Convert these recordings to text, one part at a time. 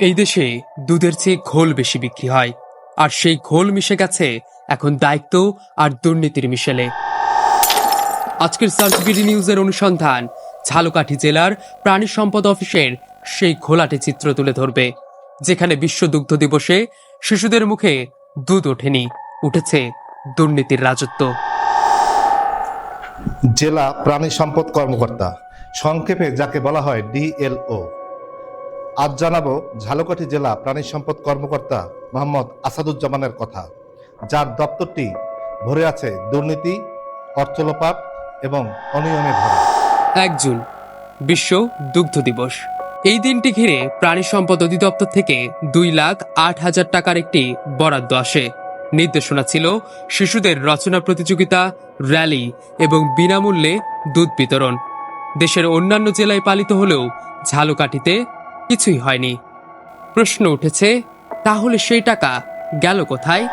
এই দেশে দুধের চেয়ে ঘোল বেশি বিক্রি হয়, আর সেই ঘোল মিশে গেছে এখন দায়িত্ব আর দুর্নীতির মিশেলে। আজকের সার্চ বিডি নিউজের অনুসন্ধান, ঝালকাঠি জেলার প্রাণী সম্পদ অফিসের সেই ঘোলাটে চিত্র তুলে ধরবে, যেখানে বিশ্ব দুগ্ধ দিবসে শিশুদের মুখে দুধ ওঠেনি, উঠেছে দুর্নীতির রাজত্ব। জেলা প্রাণী সম্পদ কর্মকর্তা, সংক্ষেপে যাকে বলা হয় ডিএলও। আজ জানাব ঝালকাঠি জেলা প্রাণী সম্পদ কর্মকর্তা মোহাম্মদ আসাদুজ্জামানের কথা। যার দপ্তরটি ভরে আছে দুর্নীতি, অর্থলোপাট এবং অনিয়মে ভরা। এক জুন, বিশ্ব দুগ্ধ দিবস। এই দিনটি ঘিরে প্রাণী সম্পদ অধিদপ্তর থেকে দুই লাখ আট হাজার টাকার একটি বরাদ্দ আসে। নির্দেশনা ছিল শিশুদের রচনা প্রতিযোগিতা, র্যালি এবং বিনামূল্যে দুধ বিতরণ। দেশের অন্যান্য জেলায় পালিত হলেও ঝালকাঠিতে কিছুই হয়নি। প্রশ্ন উঠেছে, তাহলে সেই টাকা গেল কোথায়?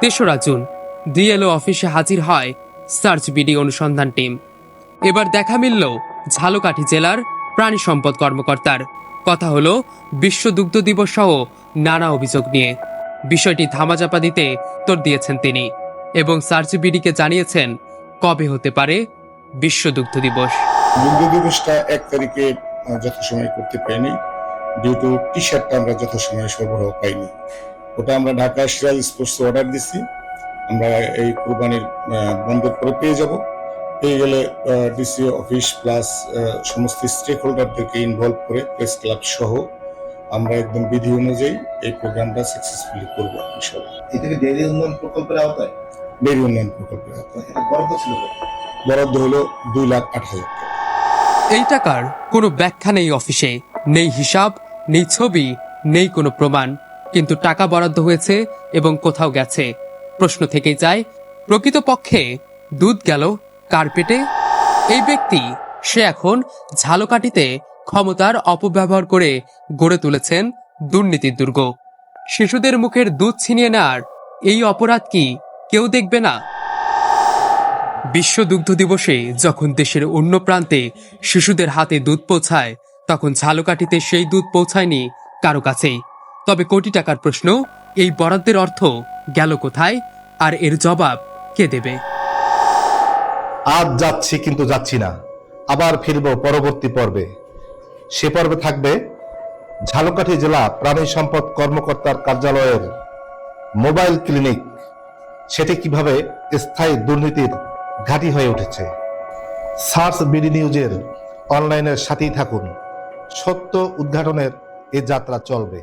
তেসরা জুন, ডিএলও অফিসে হাজির হয় সার্চ বিডি অনুসন্ধান টিম। এবার দেখা মিলল ঝালকাঠি জেলার প্রাণী সম্পদ কর্মকর্তার। কথা হলো, বিশ্ব দুগ্ধ দিবস সহ নানা অভিযোগ নিয়ে। বিষয়টি ধামাচাপা দিতে তোর দিয়েছেন তিনি এবং সার্চ বিডিকে জানিয়েছেন, কবে হতে পারে বিশ্ব দুগ্ধ দিবস। দুগ্ধ দিবসটা এক তারিখে যথাসময়ে করতে পারিনি। ডিউ টু টি শার্টটা আমরা যথাসময়ে সরবরাহ পাইনি। ওটা আমরা ঢাকা সিরাজ স্পোর্টস অর্ডার দিছি। আমরা এই কোরবানির আহ, বন্ধের পরে পেয়ে যাব। পেয়ে গেলে ডিসি অফিস প্লাস সমস্ত স্টেক হোল্ডারদেরকে ইনভলভ করে প্রেস ক্লাব সহ আমরা একদম বিধি অনুযায়ী এই প্রোগ্রামটা সাকসেসফুলি করব ইনশাল্লাহ এটা কি ডেইরি উন্নয়ন প্রকল্পের আওতায়? ডেরি উন্নয়ন প্রকল্পের আওতায়। বরাদ্দ ছিল বরাদ্দ হলো দুই লাখ আট হাজার এই টাকার কোনো ব্যাখ্যা নেই অফিসে। নেই হিসাব, নেই ছবি, নেই কোনো প্রমাণ। কিন্তু টাকা বরাদ্দ হয়েছে এবং কোথাও গেছে। প্রশ্ন থেকেই যায়, প্রকৃতপক্ষে দুধ গেল কার পেটে? এই ব্যক্তি, সে এখন ঝালকাঠিতে ক্ষমতার অপব্যবহার করে গড়ে তুলেছেন দুর্নীতির দুর্গ। শিশুদের মুখের দুধ ছিনিয়ে নেওয়ার এই অপরাধ কি কেউ দেখবে না? বিশ্ব দুগ্ধ দিবসে যখন দেশের অন্য প্রান্তে শিশুদের হাতে দুধ পৌঁছায়, তখন ঝালকাঠিতে সেই দুধ পৌঁছায়নি কারও কাছেই তবে কোটি টাকার প্রশ্ন, এই বরাদ্দের অর্থ গেল কোথায় আর এর জবাব কে দেবে? আজ যাচ্ছি কিন্তু যাচ্ছি না। আবার ফিরব পরবর্তী পর্বে। সে পর্বে থাকবে ঝালকাঠি জেলা প্রাণী সম্পদ কর্মকর্তার কার্যালয়ের মোবাইল ক্লিনিক। সেটি কীভাবে স্থায়ী দুর্নীতির ঘাঁটি হয়ে উঠেছে। সার্চ বিডি নিউজের অনলাইনের সাথেই থাকুন। সত্য উদ্ঘাটনের এ যাত্রা চলবে।